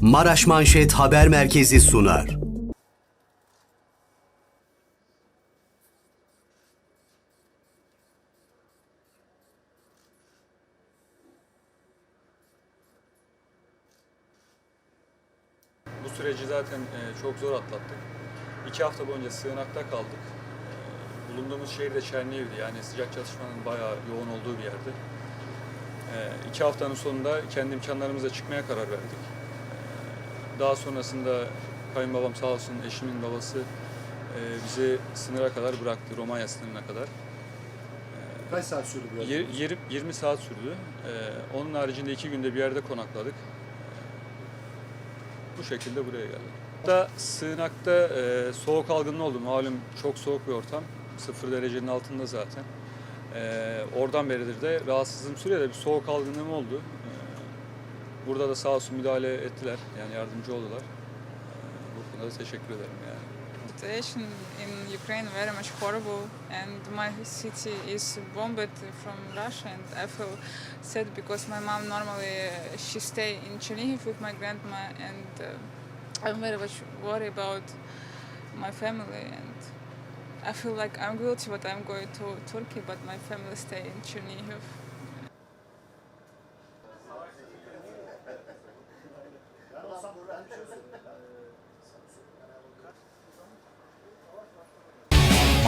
Maraş Manşet Haber Merkezi sunar. Bu süreci zaten e, çok zor atlattık. İki hafta boyunca sığınakta kaldık. E, Bulunduğumuz şehir de Çerniev'di. Yani sıcak çatışmanın bayağı yoğun olduğu bir yerdi. E, İki haftanın sonunda kendi imkanlarımızla çıkmaya karar verdik. E, Daha sonrasında kayınbabam sağ olsun eşimin babası e, bizi sınıra kadar bıraktı. Romanya sınırına kadar. Kaç saat sürdü bu yolculuk? yeri- 20 saat sürdü. Ee, onun haricinde iki günde bir yerde konakladık. Bu şekilde buraya geldik. Da sığınakta e, soğuk algınlığı oldu. Malum çok soğuk bir ortam. Sıfır derecenin altında zaten. Ee, oradan beridir de rahatsızlığım sürüyor da bir soğuk algınlığım oldu. Burada da sağ olsun müdahale ettiler. Yani yardımcı oldular. Ee, bu konuda da teşekkür ederim yani. situation in Ukraine very much horrible, and my city is bombed from Russia, and I feel sad because my mom normally she stay in Chernihiv with my grandma, and uh, I'm very much worried about my family, and I feel like I'm guilty, but I'm going to Turkey, but my family stay in Chernihiv.